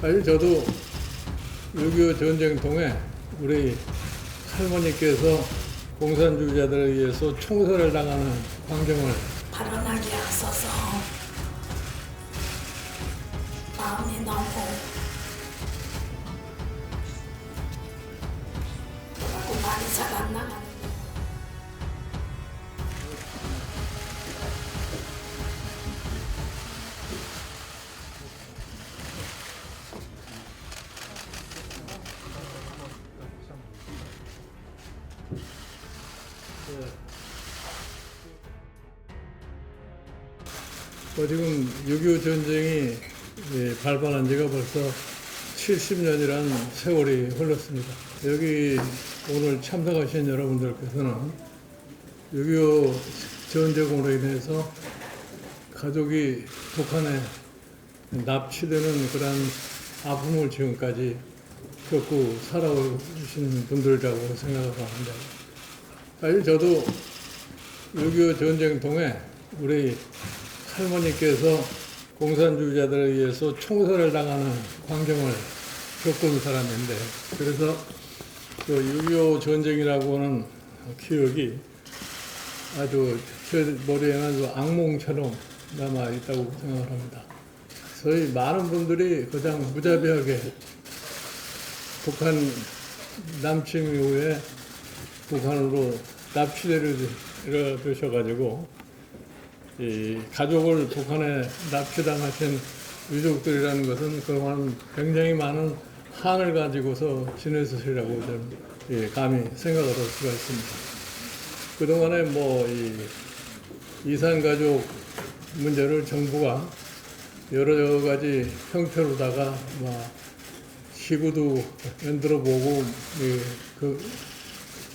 사실 저도 6.25 전쟁 통해 우리 할머니께서 공산주의자들에 의해서 총살을 당하는 광경을 발언하기 앞서서 마음이 너무 말이 잘 안 나가는 뭐 지금 6.25 전쟁이 예, 발발한 지가 벌써 70년이란 세월이 흘렀습니다. 여기 오늘 참석하신 여러분들께서는 6.25 전쟁으로 인해서 가족이 북한에 납치되는 그런 아픔을 지금까지 겪고 살아오신 분들이라고 생각하고 합니다. 사실 저도 6.25 전쟁 통해 우리 할머니께서 공산주의자들에 의해서 총살을 당하는 광경을 겪은 사람인데 그래서 그6.25 전쟁이라고 하는 기억이 아주 제 머리에는 아주 악몽처럼 남아 있다고 생각을 합니다. 저희 많은 분들이 가장 무자비하게 북한 남침 이후에 북한으로 납치되려 되셔가지고 이 가족을 북한에 납치당하신 유족들이라는 것은 그동안 굉장히 많은 한을 가지고서 지냈으리라고 저는 예, 감히 생각을 할 수가 있습니다. 그동안에 뭐 이 이산 가족 문제를 정부가 여러 가지 형태로다가 뭐 시구도 만들어 보고 예, 그,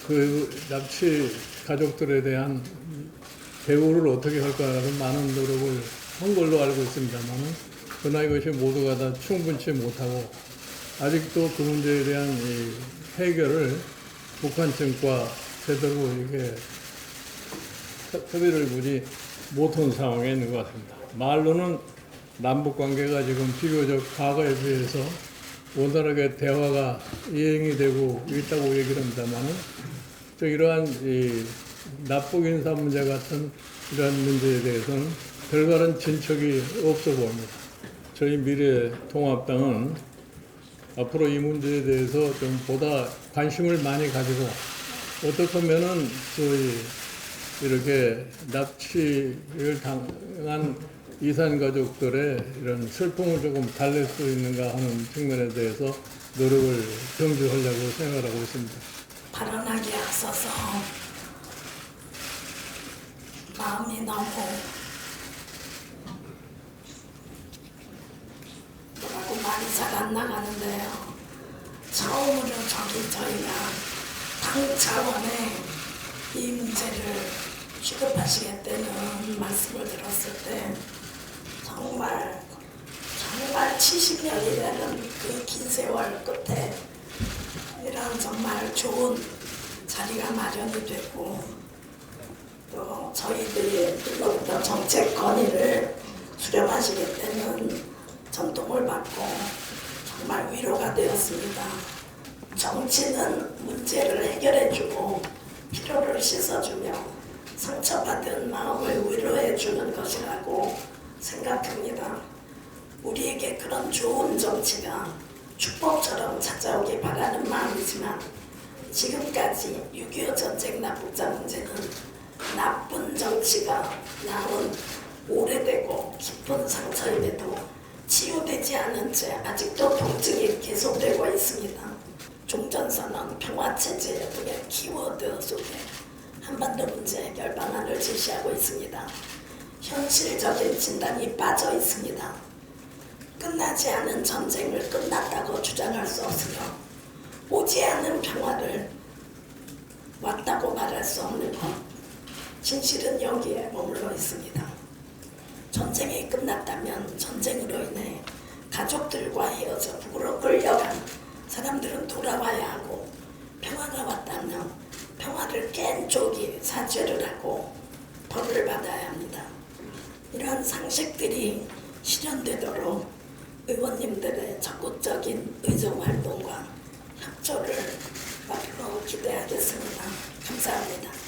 그 납치 가족들에 대한 대우를 어떻게 할까라는 많은 노력을 한 걸로 알고 있습니다만은 그러나 이것이 모두가 다 충분치 못하고 아직도 그 문제에 대한 이 해결을 북한 측과 제대로 이게 협의를 보지 못한 상황에 있는 것 같습니다. 말로는 남북 관계가 지금 비교적 과거에 비해서 원활하게 대화가 이행이 되고 있다고 얘기를 합니다만은 또 이러한 이 납북 인 사 문제 같은 이러한 문제에 대해서는 별다른 진척이 없어 보입니다. 저희 미래 통합당은 앞으로 이 문제에 대해서 좀 보다 관심을 많이 가지고 어떻게 하면은 저희 이렇게 납치를 당한 이산 가족들의 이런 슬픔을 조금 달랠 수 있는가 하는 측면에 대해서 노력을 경주하려고 생각하고 있습니다. 발언하기 앞서서 마음이 너무 뭐라고 말이 잘 안 나가는데요. 처음으로 저기 저희가 당 차원에 이 문제를 취급하시겠다는 말씀을 들었을 때 정말 정말 70년이라는 그 긴 세월 끝에 이런 정말 좋은 자리가 마련이 되고 또 저희들이 그로부터 정책 건의를 수렴하시겠다는 전통을 받고 정말 위로가 되었습니다. 정치는 문제를 해결해주고 피로를 씻어주며 상처받은 마음을 위로해주는 것이라고 생각합니다. 우리에게 그런 좋은 정치가 축복처럼 찾아오길 바라는 마음이지만 지금까지 6.25 전쟁 납북자 문제는 나쁜 정치가 나온 오래되고 깊은 상처임에도 치유되지 않은 채 아직도 통증이 계속되고 있습니다. 종전선언 평화체제 등의 키워드 속에 한반도 문제 해결 방안을 제시하고 있습니다. 현실적인 진단이 빠져 있습니다. 끝나지 않은 전쟁을 끝났다고 주장할 수 없으며 오지 않은 평화를 왔다고 말할 수 없는 것. 진실은 여기에 머물러 있습니다. 전쟁이 끝났다면 전쟁으로 인해 가족들과 헤어져 북으로 끌려간 사람들은 돌아와야 하고 평화가 왔다면 평화를 깬 쪽이 사죄를 하고 벌을 받아야 합니다. 이러한 상식들이 실현되도록 의원님들의 적극적인 의정 활동과 협조를 앞으로 기대하겠습니다. 감사합니다.